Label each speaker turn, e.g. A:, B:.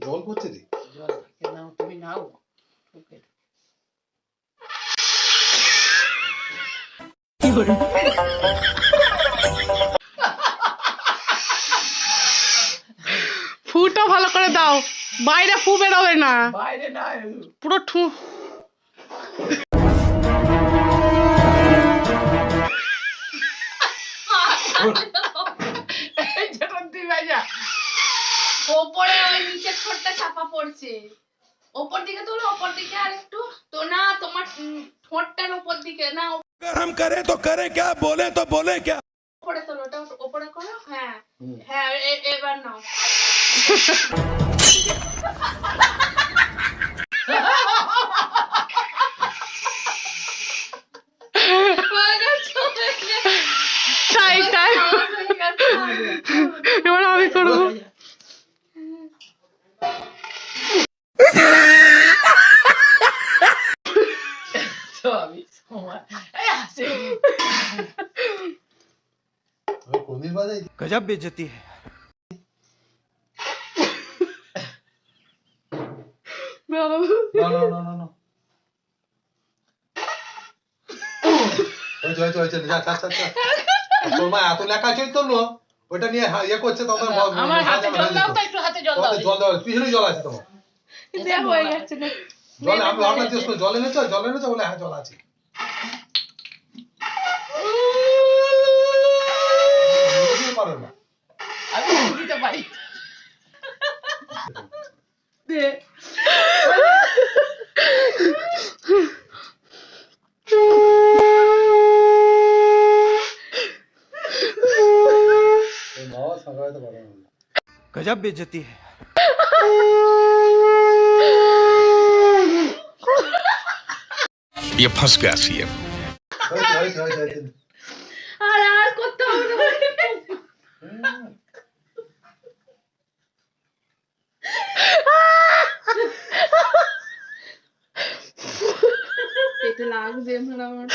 A: জল পড়ছে রে।
B: জল থেকে নাও তুমি নাও। ওকে।
C: ফুটা ভালো করে দাও। বাইরে ফু বেরোবে না।
B: বাইরে না
C: পুরো ঠু
D: ওপরে ওই নিচের ঠোঁটটা চাপা পড়ছে। ওপর দিকে তোলো ওপর দিকে আর একটু। তো না তোমার ঠোঁটটার ওপর দিকে না
E: अगर हम करे तो करे क्या? बोले तो बोले क्या?
D: ওপরে তোলো ওটা ওপরে করো? হ্যাঁ। হ্যাঁ এবার নাও।
B: টাই টাই এই হাসি
A: আমি কোনদিন বাজাই
E: गजब बेइज्जती है
A: না না না না না হয়েছে হয়েছে হয়েছে যা চা চা চা তোর মা এত লেখা চৈতন্য ওটা নিয়ে হা- ইয়ে করছে তখন ব-
B: আমার হাতে
A: ভাজা
B: জল দাও
A: ভাজা
B: তো একটু হাতে জল দাও
A: তোমাদের জল দেওয়া পিছনে জল আছে তোমার
C: দেয়া হয়ে গেছে না
A: জল আমি হঠাৎ জিজ্ঞেস করি, জল এনেছো জল এনেছো বলে হ্যাঁ জল আছে ばいい。で、
E: गजब बेचती है।
F: ये फंस गया सीएम।
D: পেটে লাগছে আমার আমার